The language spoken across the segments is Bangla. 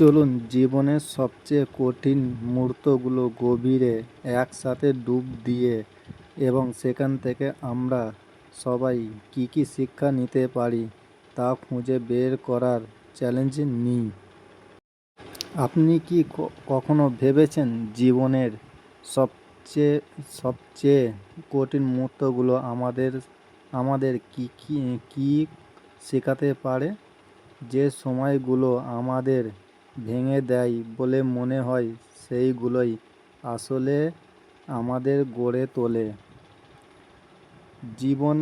চলুন জীবনের সবচেয়ে কঠিন মুহূর্তগুলো গভীরে একসাথে ডুব দিয়ে এবং সেখান থেকে আমরা সবাই কী কী শিক্ষা নিতে পারি তা খুঁজে বের করার চ্যালেঞ্জ নিই। আপনি কি, কখনো ভেবেছেন জীবনের সবচেয়ে সবচেয়ে কঠিন মুহূর্তগুলো আমাদের আমাদের কী কী কী শেখাতে পারে? যে সময়গুলো আমাদের ভেঙে দেয় বলে মনে হয় সেইগুলোই আসলে আমাদের গড়ে তোলে। জীবন,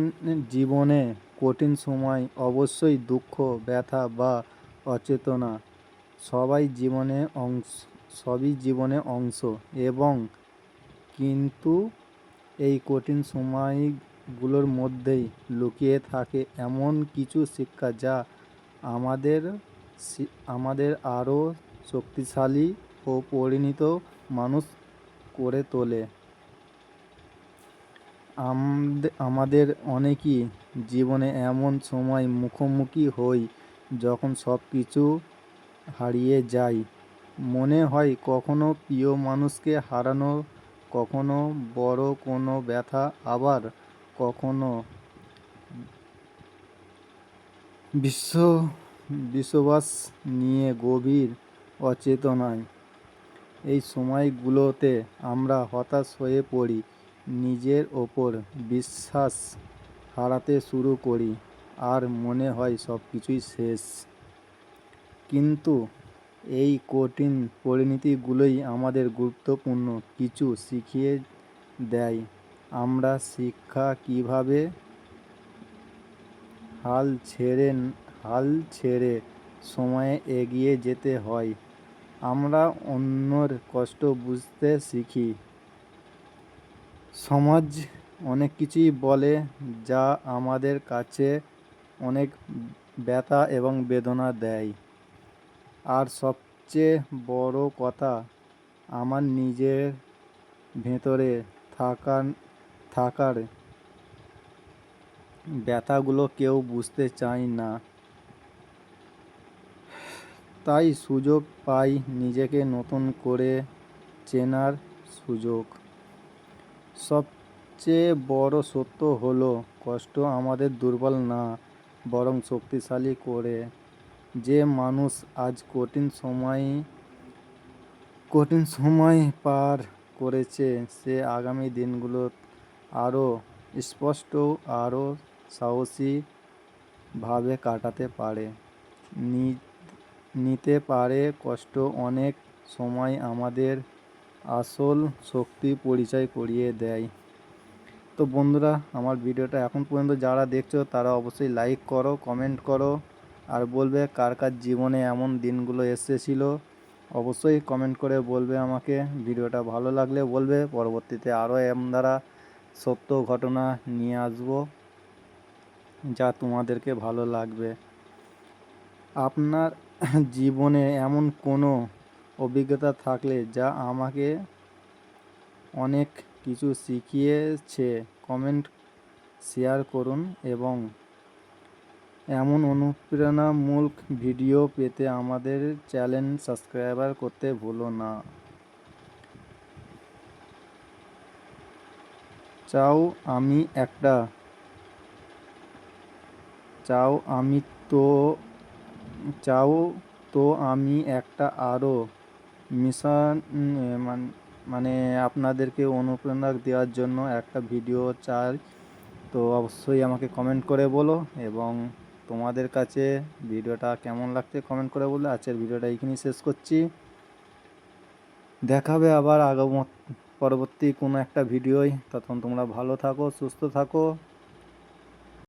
জীবনে কঠিন সময়, অবশ্যই দুঃখ, ব্যথা বা অচেতনা সবাই জীবনে অংশ, সবই জীবনে অংশ এবং কিন্তু এই কঠিন সময়গুলোর মধ্যেই লুকিয়ে থাকে এমন কিছু শিক্ষা যা আমাদের আমাদের আরও শক্তিশালী ও পরিণত মানুষ করে তোলে। আমদে- আমাদের অনেকই জীবনে এমন সময় মুখোমুখি হই যখন সব কিছু হারিয়ে যায় মনে হয় কখনো প্রিয় মানুষকে হারানো, কখনো বড় কোনো ব্যথা, আবার কখনো বিশ্ব বিশ্বাস নিয়ে গভীর অচেতনায়। এই সময়গুলোতে আমরা হতাশ হয়ে পড়ি, নিজের ওপর বিশ্বাস হারাতে শুরু করি, আর মনে হয় সব কিছুই শেষ। কিন্তু এই কঠিন পরিণতিগুলোই আমাদের গুরুত্বপূর্ণ কিছু শিখিয়ে দেয়। আমরা শিক্ষা কীভাবে হাল ছেড়ে হাল ছেড়ে সময়ে এগিয়ে যেতে হয়। আমরা অন্যর কষ্ট বুঝতে শিখি। সমাজ অনেক কিছুই বলে যা আমাদের কাছে অনেক ব্যথা এবং বেদনা দেয়। আর সবচেয়ে বড় কথা, আমার নিজের ভেতরে থাকার থাকার ব্যথাগুলো কেউ বুঝতে চায় না। তাই সুযোগ পাই নিজেকে নতুন করে চেনার সুযোগ। সবচেয়ে বড় সত্য হলো, কষ্ট আমাদের দুর্বল না, বরং শক্তিশালী করে। যে মানুষ আজ কঠিন সময় কঠিন সময় পার করেছে, সে আগামী দিনগুলো আরও স্পষ্ট, আরও সাহসীভাবে কাটাতে পারে। নি- নিতে পারে কষ্ট অনেক সময় আমাদের আসল শক্তি পরিচয় করিয়ে দেয়। তো বন্ধুরা, আমার ভিডিওটা এখন পর্যন্ত যারা দেখছ, তারা অবশ্যই লাইক করো কমেন্ট করো আর বলবে কার কার জীবনে এমন দিনগুলো এসেছিল। অবশ্যই কমেন্ট করে বলবে আমাকে, ভিডিওটা ভালো লাগলে বলবে, পরবর্তীতে আরও এম দ্বারা সত্য ঘটনা নিয়ে আসব যা তোমাদেরকে ভালো লাগবে। আপনার জীবনে এমন কোনো অভিজ্ঞতা থাকলে যা আমাকে অনেক কিছু শিখিয়েছে, কমেন্ট শেয়ার করুন এবং এমন অনুপ্রেরণামূলক ভিডিও পেতে আমাদের চ্যানেল সাবস্ক্রাইবার করতে ভুলো না। চাও আমি একটা, চাও আমি তো চাও তো আমি একটা আরও মিশন মানে আপনাদেরকে অনুপ্রেরণা দেওয়ার জন্য একটা ভিডিও চাই। তো অবশ্যই আমাকে কমেন্ট করে বলো এবং তোমাদের কাছে ভিডিওটা কেমন লাগছে কমেন্ট করে বলো আজকের ভিডিওটা এইখানেই শেষ করছি। দেখাবে আবার আগাম, পরবর্তী কোনো একটা ভিডিওয়। তখন তোমরা ভালো থাকো, সুস্থ থাকো।